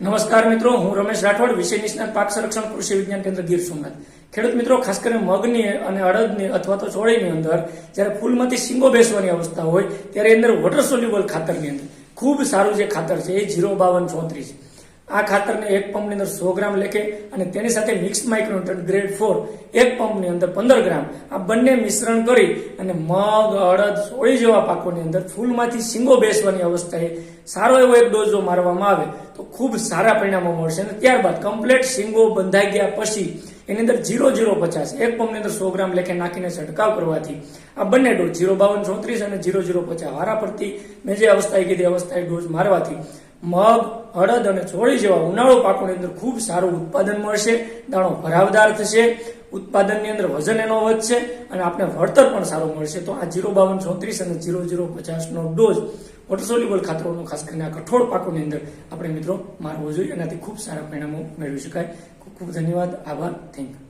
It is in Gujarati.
નમસ્કાર મિત્રો, હું રમેશ રાઠોડ, વિષય નિષ્ણાત પાક સંરક્ષણ કૃષિ વિજ્ઞાન કેન્દ્ર ગીર સોમનાથ. ખેડૂત મિત્રો, ખાસ કરીને મગની અને અડદની અથવા તો ચોળીની અંદર જ્યારે ફૂલમાંથી સિંગો બેસવાની અવસ્થા હોય, ત્યારે અંદર વોટર સોલ્યુબલ ખાતરની અંદર ખૂબ સારું જે ખાતર છે, એ જીરો બાવન ચોત્રીસ. આ ખાતરને એક પંપની અંદર સો ગ્રામ લેખે અને તેની સાથે મિક્સ માઇક્રોન્યુટ્રન ગ્રેડ ફોર એક પંપની અંદર પંદર ગ્રામ આ બંને મિશ્રણ કરી અને મગ, અડદ, સોળી જેવા પાકોની અંદર ફૂલમાંથી શીંગો બેસવાની અવસ્થાએ સારો એવો એક ડોઝ જો મારવામાં આવે તો ખૂબ સારા પરિણામો મળશે અને ત્યારબાદ કમ્પ્લેટ શીંગો બંધાઈ ગયા પછી એની અંદર જીરો જીરો પચાસ, એક પંપની અંદર સો ગ્રામ લેખે નાખીને છંટકાવ કરવાથી આ બંને ડોઝ જીરો બાવન, ચોત્રીસ અને જીરો જીરો પચાસ વારા પરથી મેં જે અવસ્થાએ કીધી અવસ્થાએ ડોઝ મારવાથી મગ હળદ અને ચોળી જેવા ઉનાળુ પાકોની અંદર ખૂબ સારું ઉત્પાદન મળશે, દાણો ભરાવદાર થશે, ઉત્પાદનની અંદર વજન એનો વધશે અને આપણે વળતર પણ સારું મળશે. તો આ જીરો બાવન ચોત્રીસ અને જીરો જીરો પચાસનો ડોઝ વોટરસોલ્યુબલ ખાતરોનો, ખાસ કરીને આ કઠોળ પાકોની અંદર આપણે મિત્રો મારવો જોઈએ. એનાથી ખૂબ સારા પરિણામો મેળવી શકાય. ખૂબ ખૂબ ધન્યવાદ. આભાર. Thank you.